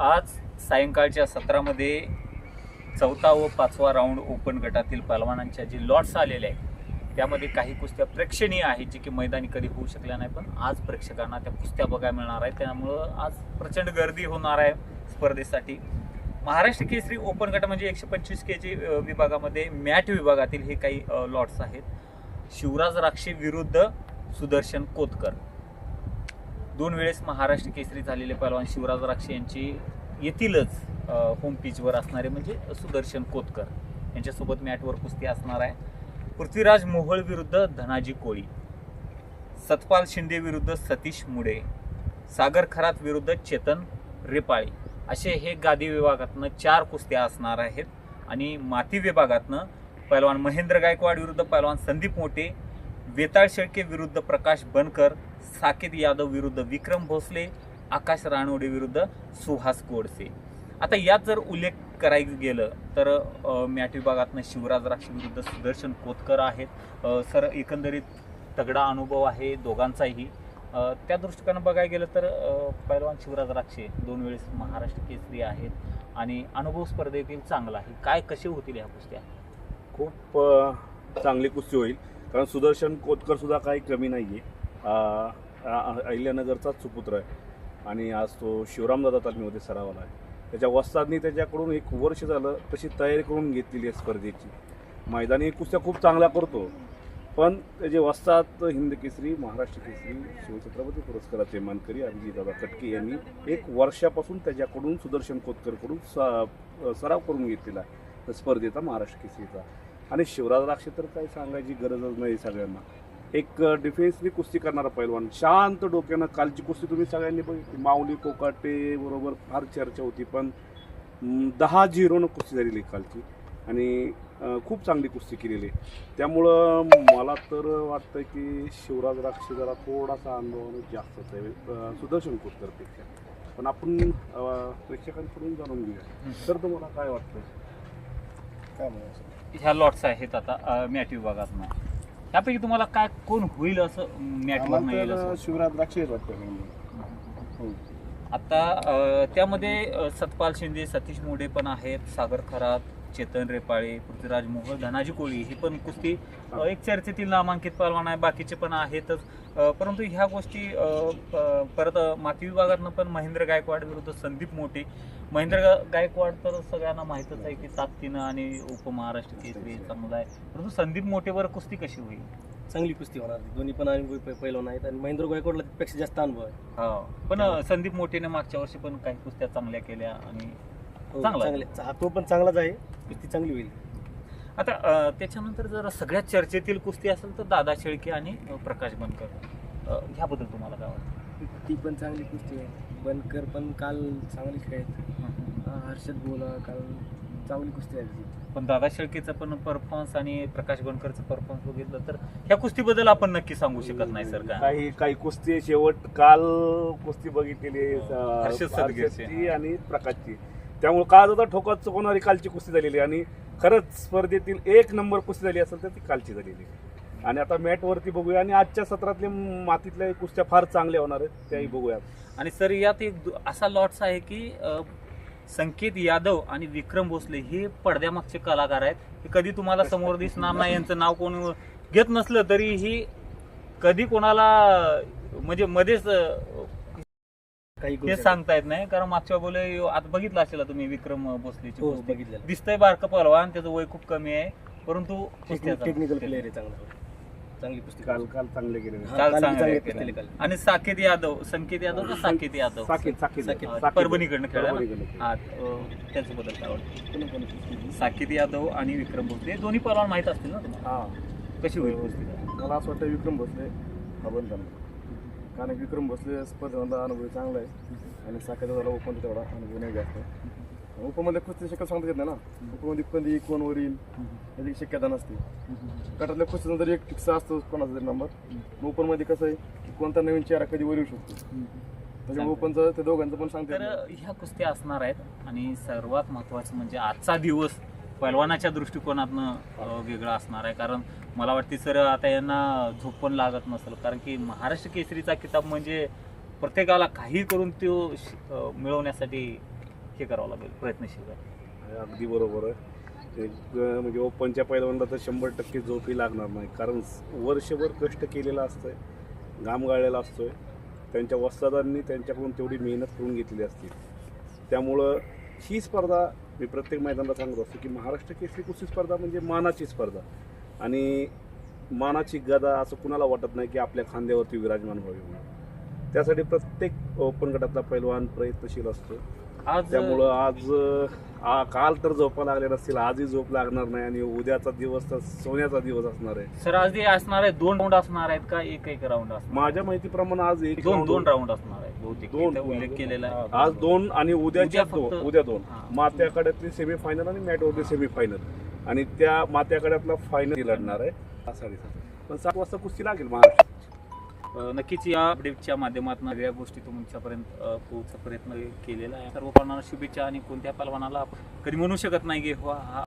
आज सायंकाळच्या सत्रामध्ये चौथा व पाचवा राऊंड ओपन गटातील पहलवानांच्या जे लॉट्स आलेले आहेत त्यामध्ये काही कुस्त्या प्रेक्षणीय आहेत जे की मैदानी कधी होऊ शकल्या नाही पण आज प्रेक्षकांना त्या कुस्त्या बघायला मिळणार आहेत. त्यामुळं आज प्रचंड गर्दी होणार आहे स्पर्धेसाठी. महाराष्ट्र केसरी ओपन गट म्हणजे एकशे पंचवीस के जी विभागामध्ये मॅट विभागातील हे काही लॉट्स आहेत. शिवराज राक्षे विरुद्ध सुदर्शन कोतकर. दोन वेळेस महाराष्ट्र केसरी झालेले पहलवान शिवराज राक्षे यांची येथीलच होम पिचवर असणारे म्हणजे सुदर्शन कोतकर. यांच्यासोबत मॅटवर कुस्ती असणार आहे. पृथ्वीराज मोहोळ विरुद्ध धनाजी कोळी. सतपाल शिंदे विरुद्ध सतीश मुडे. सागर खरात विरुद्ध चेतन रेपाळी. असे हे गादी विभागातनं चार कुस्त्या असणार आहेत. आणि माती विभागातनं पैलवान महेंद्र गायकवाड विरुद्ध पहलवान संदीप मोठे वेताळ शेळके विरुद्ध प्रकाश बनकर साकेत यादव विरुद्ध विक्रम भोसले आकाश रानोडे विरुद्ध सुहास गोडसे. आता यात जर उल्लेख करायचं गेलं तर मॅट विभागातनं शिवराज राक्षे विरुद्ध सुदर्शन कोतकर आहेत. सर एकंदरीत तगडा अनुभव आहे दोघांचाही. त्या दृष्टिकोनानं बघायला गेलं तर पैलवान शिवराज राक्षे दोन वेळेस महाराष्ट्र केसरी आहेत आणि अनुभव स्पर्धेतील चांगला आहे. काय कसे होतील ह्या कुस्त्या? खूप चांगली कुस्ती होईल. कारण सुदर्शन कोतकर सुद्धा काही कमी नाही आहे अहिल्यानगरचाच सुपुत्र आहे. आणि आज तो शिवरामदादा तालमीमध्ये सरावाला आहे. त्याच्या वस्तादनी त्याच्याकडून एक वर्ष झालं तशी तयारी करून घेतलेली आहे स्पर्धेची. मैदानी कुस्त्या खूप चांगला करतो. पण त्याचे वस्ताद हिंद केसरी महाराष्ट्र केसरी शिवछत्रपती पुरस्काराचे मानकरी अभिजितदादा कटके यांनी एक वर्षापासून त्याच्याकडून सुदर्शन कोतकरकडून स सराव करून घेतलेला आहे. स्पर्धेचा महाराष्ट्र केसरीचा. आणि शिवराज राक्षे तर काही सांगायची गरजच नाही सगळ्यांना. एक डिफेन्सनी कुस्ती करणारा पैलवान. शांत डोक्यानं कालची कुस्ती तुम्ही सगळ्यांनी बघितली. माऊली कोकाटे बरोबर फार चर्चा होती पण दहा झिरोनं कुस्ती झालेली कालची. आणि खूप चांगली कुस्ती केलेली. आहे त्यामुळं मला तर वाटतं की शिवराज राक्षे जरा थोडासा अनुभव जास्तच आहे सुदर्शन कोतकरपेक्षा पण आपण प्रेक्षकांकडून जाणून घेऊया. तर तुम्हाला काय वाटतं काय म्हणायचं ह्या लॉट्स आहेत आता. मॅट विभागातनं त्यापैकी तुम्हाला काय कोण होईल असं मॅटवर येईल असं शिवराज द्राक्षे वाटतं हो. आता अ, त्यामध्ये अ, सतपाल शिंदे सतीश मोडे पण आहेत सागर खरात चेतन रेपाळे पृथ्वीराज मोहोळ धनाजी कोळी ही पण कुस्ती एक चर्चेतील नामांकित पहलवान आहे. बाकीचे पण आहेतच. परंतु ह्या गोष्टी परत माती विभागातनं पण महेंद्र गायकवाड विरुद्ध संदीप मोठे. महेंद्र गायकवाड तर सगळ्यांना माहीतच आहे की ताकदीनं आणि उपमहाराष्ट्र केसरी आहे. परंतु संदीप मोठेवर कुस्ती कशी होईल? चांगली कुस्ती होणार दोन्ही पण अनुभवी पैलवान आहेत आणि महेंद्र गायकवाडला त्यापेक्षा जास्त अनुभव आहे. हा. पण अ, संदीप मोठेने मागच्या वर्षी पण काही कुस्त्या चांगल्या केल्या आणि हो, चांगला आहे. चांगले हा तो पण चांगलाच आहे. कुस्ती चांगली होईल. आता अ, त्याच्यानंतर जर सगळ्यात चर्चेतील कुस्ती असेल तर दादा शेळके आणि अ, प्रकाश बनकर. अ, ह्याबद्दल तुम्हाला काय वाटतं? ती पण चांगली कुस्ती आहे. बनकर पण काल चांगली खेळत हर्षद बोला काल चांगली कुस्ती आहे ती पण दादा शेळकेचा पण परफॉर्मन्स आणि प्रकाश बनकरचं परफॉर्मन्स बघितलं तर ह्या कुस्तीबद्दल आपण नक्की सांगू शकत नाही सर का? काही काही कुस्ती शेवट. काल कुस्ती बघितलेली आहे, अं, हर्षद सदगीरची. हर्षदची आणि प्रकाशची. त्यामुळे आता ठोकात चुकवणारी कालची कुस्ती झालेली. आणि खरंच स्पर्धेतील एक नंबर कुस्ती झाली असेल तर ती कालची झालेली. आणि आता मॅट वरती बघूया. आणि आजच्या सत्रातल्या मातीतल्या कुस्त्या फार चांगल्या होणार आहेत त्याही बघूया. आणि सर यात एक असा लॉट्स आहे की संकेत यादव आणि विक्रम भोसले हे पडद्यामागचे कलाकार आहेत. हे कधी तुम्हाला समोर दिसणार नाही. यांचं नाव कोण घेत नसलं तरीही कधी कोणाला म्हणजे मध्येच काही हे सांगता येत नाही कारण मागच्या बोले आता बघितलं असेल तुम्ही विक्रम भोसलेची हो. बघितलं दिसतंय बारकं पहलवान त्याचं वय खूप कमी आहे परंतु टेक्निकल प्लेअर आहे चांगला. चांगली काल चांगले गेले चांगलं आणि साकेत यादव संकेत यादव का साकेत यादव? साकेत साकेत साकेत. साकेत. परभणीकडनं खेळला. हा कुस्ती. साकेत यादव आणि विक्रम भोसले दोन्ही पहलवान माहीत असतील ना तुम्हाला? हा. कशी होईल मला असं वाटतं विक्रम भोसले हा बंद झाला. कारण विक्रम भोसले स्पर्धेमधला अनुभव चांगला आहे. आणि साखरेचा झाला ओपन तेवढा अनुभव नाही जास्त. ओपनमध्ये कुस्ती शक्य सांगता येत नाही ना. ओपनमध्ये कधी कोण वर येईल याची शक्यता नसते. गटातल्या कुस्तीचा जरी एक फिक्स असतो कोणाचा तरी नंबर ओपनमध्ये कसं आहे की कोणता नवीन चेहरा कधी वर येऊ शकतो. त्याच्यामुळे ओपनचं त्या दोघांचं पण सांगता. ह्या कुस्त्या असणार आहेत. आणि सर्वात महत्त्वाचं म्हणजे आजचा दिवस पैलवानाच्या दृष्टिकोनातनं वेगळा असणार आहे. कारण मला वाटते सर आता यांना झोप पण लागत नसेल. कारण की महाराष्ट्र केसरीचा किताब म्हणजे प्रत्येकाला काही करून तो श- मिळवण्यासाठी हे करावं लागेल प्रयत्नशील आहे. अगदी बरोबर आहे. एक म्हणजे ओपनच्या पहिल्यांदा तर शंभर टक्के झोपही लागणार नाही. कारण वर्षभर कष्ट केलेला असतोय घाम गाळलेला असतोय. त्यांच्या वस्तादांनी त्यांच्याकडून तेवढी मेहनत करून घेतली असते. त्यामुळं ही स्पर्धा मी प्रत्येक मैदानाला सांगत असतो की महाराष्ट्र केसरी कुस्ती स्पर्धा म्हणजे मानाची स्पर्धा. आणि मानाची गदा असं कुणाला वाटत नाही की आपल्या खांद्यावरती विराजमान व्हावी म्हणून. त्यासाठी प्रत्येक ओपन गटातला पैलवान प्रयत्नशील असतो. आज त्यामुळं आज आ- काल तर झोपा लागल्या नसतील आजही झोप लागणार नाही आणि उद्याचा दिवस तर सोन्याचा दिवस असणार आहे. सर आज असणार आहे दोन राऊंड असणार आहेत का एक एक राऊंड असणार माझ्या माहितीप्रमाणे आज एक दोन दोन राऊंड असणार आहेत बहुतेक दोन इथं उल्लेख केलेला आहे. आज दोन आणि उद्याच्या उद्या दोन फक्त- उद्या दोन. हा. मात्याकड्यातली सेमीफायनल आणि मॅटवरती सेमीफायनल आणि त्या मात्याकड्यातला फायनल लढणार आहे. साडेसात पण सात वाजता कुस्ती लागेल महाराष्ट्र अ, नक्कीच या अपडेटच्या माध्यमातून वेगळ्या गोष्टी तुमच्यापर्यंत अ, पोहोचचा प्रयत्न केलेला आहे. सर्व शुभेच्छा आणि कोणत्या पालवानाला आपण कधी म्हणू शकत नाही की हो हा